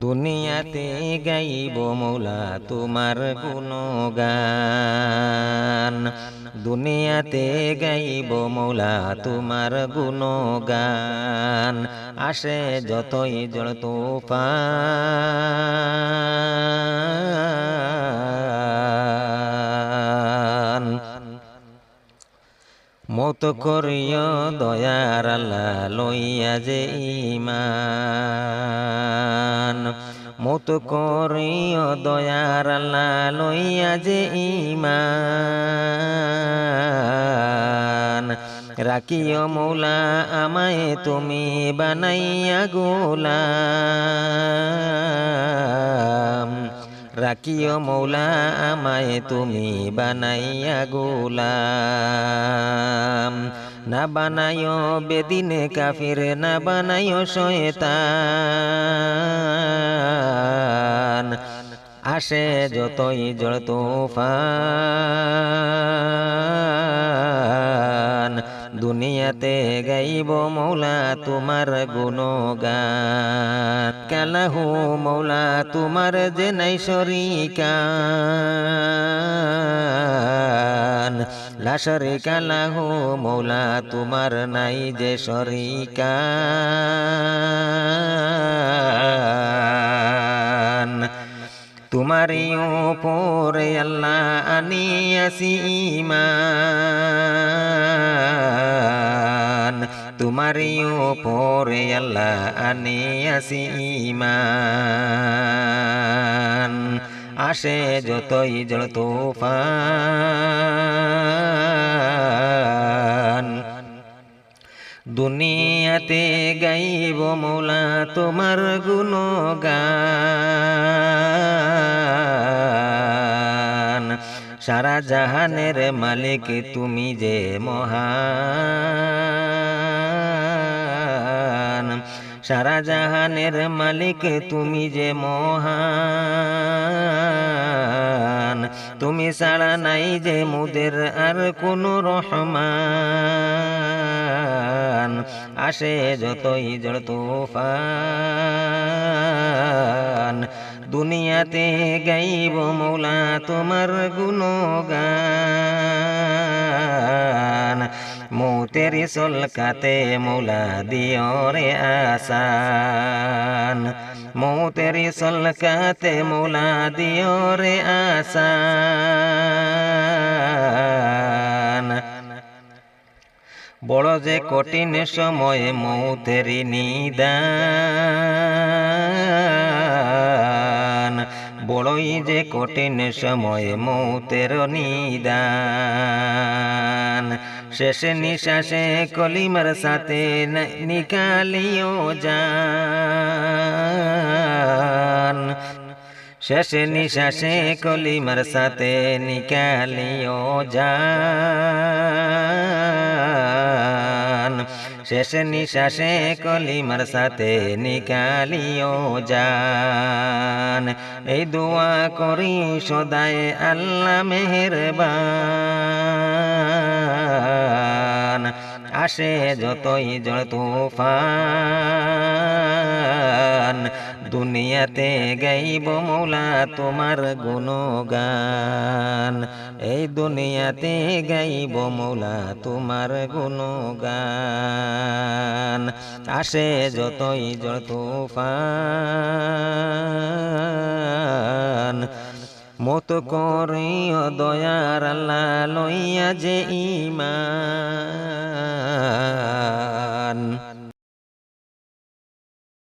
দুনিয়াতে গাইব মৌলা তোমার গুণগান। দুনিয়াতে গাইব মৌলা তোমার গুণগান। আসে যতই জড় তুফান। মত করিয় দয়ার আল্লাহ লইয়া যে ইমান। মত করিয় দয়ার লইয়া যে ইমান রাখিও মৌলা, আমায় তুমি বানাইয়া গোলাম। রাখিও মৌলা, আমায় তুমি বানাইয়া গোলাম। না বানায় বেদিনে কাফির, না বানায় শয়তান। আসে যতই জড় তুফান। দুনিয়াতে গাইব মৌলা তোমার গুণগান। কালাহু মৌলা তোমার যে নাই শরিকান। লা শরিকা লাহু মৌলা তোমার নাই যে শরিকান। তোমারই উপরে আল্লাহ আনিয়াসি ইমান তোমারই উপরে আল্লাহ আনিয়াসি ইমান আসে যতই জল তুফান। দুনিয়াতে গাইব মৌলা তোমার গুণগান। সারা জাহানের মালিক তুমি যে মহান। সারা জাহানের মালিক তুমি যে মহান। তুমি ছাড়া নাই যে মুদের আর কোনো রহমান। আসে যতই জড় তোফান। দুনিয়াতে গাইব মৌলা তোমার গুণগান। মৌতের সলকাতে মৌলা দিও রে আসান। মৌতের সলকাতে মৌলা দিও রে আসান। বড় যে কঠিন সময়ে মৌতেরি নিদান। বড়ই যে কঠিন সময়ে মৌতের নিদান। শেষে নিঃশ্বাসে কলিমার সাথে নিকালিও যান। শেষে নিঃশ্বাসে কলিমার সাথে নিকালিও যান। শেষে নিঃশ্বাসে কলিমার সাথে নিকালিও যান। এই দোয়া করি সদায় আল্লাহ মেহেরবান। আসে যতই জড় তুফান, দুনিয়াতে গাইব মৌলা তোমার গুণগান। দুনিয়াতে গাইব মৌলা, তোমার গুণগান। আসে যতই জড় তুফান। মত করিও দয়ার আল্লাহ লইয়া যে ইমান।